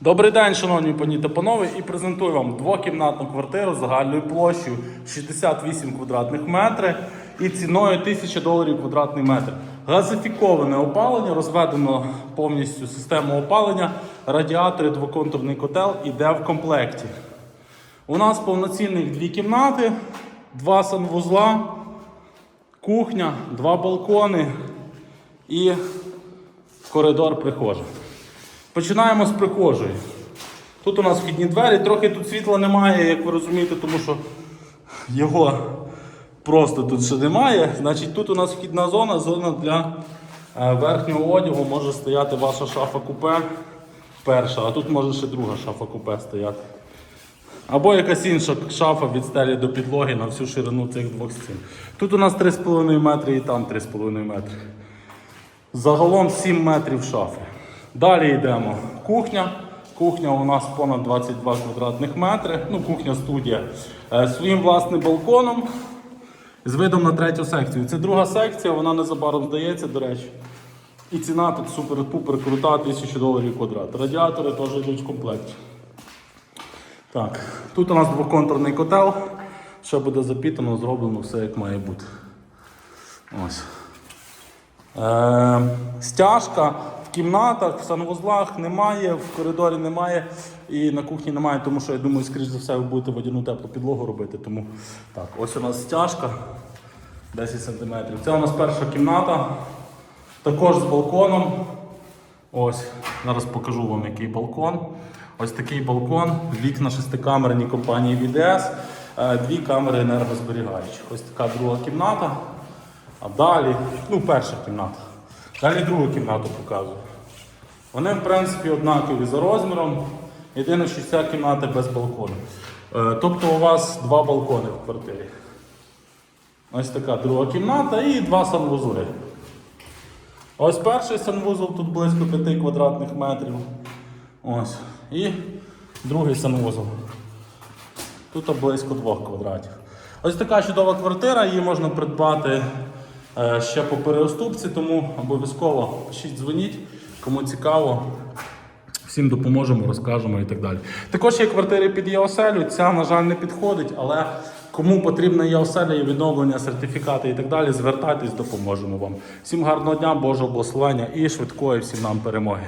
Добрий день, шановні пані та панове, і презентую вам двокімнатну квартиру загальною площею 68 квадратних метрів і ціною 1000 доларів квадратний метр. Газифіковане опалення, розведено повністю систему опалення, радіатори, двоконтурний котел іде в комплекті. У нас повноцінних дві кімнати, два санвузла, кухня, два балкони і коридор прихожа. Починаємо з прихожої. Тут у нас вхідні двері, трохи тут світла немає, як ви розумієте, тому що його просто тут ще немає. Значить, тут у нас вхідна зона, зона для е, верхнього одягу може стояти ваша шафа купе перша, а тут може ще друга шафа купе стояти. Або якась інша шафа від стелі до підлоги на всю ширину цих двох стін. Тут у нас 3,5 метри і там 3,5 метри. Загалом 7 метрів шафи. Далі йдемо. Кухня. Кухня у нас понад 22 квадратних метри. Ну, кухня студія. Е, своїм власним балконом з видом на третю секцію. Це друга секція, вона незабаром здається, до речі. І ціна тут супер-пупер крута, 1000 доларів квадрат. Радіатори теж йдуть в комплекті. Так, тут у нас двоконтурний котел. Ще буде запітано, зроблено все як має бути. Ось. Е, стяжка кімнатах, в санвузлах немає, в коридорі немає і на кухні немає, тому що я думаю, скоріш за все, ви будете водяну теплу підлогу робити. Тому так, ось у нас стяжка 10 см. Це у нас перша кімната, також з балконом. Ось, зараз покажу вам, який балкон. Ось такий балкон, вікна шестикамерні компанії VDS, е, дві камери енергозберігаючі. Ось така друга кімната. А далі, ну, перша кімната. Далі другу кімнату показую. Вони, в принципі, однакові за розміром. Єдине, що ця кімната без балкону. Е, Тобто у вас два балкони в квартирі. Ось така друга кімната і два санвузли. Ось перший санвузол тут близько 5 квадратних метрів. Ось. І другий санвузол. Тут близько 2 квадратів. Ось така чудова квартира, її можна придбати ще по переоступці, тому обов'язково пишіть, дзвоніть, кому цікаво. Всім допоможемо, розкажемо і так далі. Також є квартири під ЄОСЕЛю, ця, на жаль, не підходить, але кому потрібна ЄОСЕЛя і відновлення, сертифікати і так далі, звертайтесь, допоможемо вам. Всім гарного дня, Божого благословення і швидкої всім нам перемоги.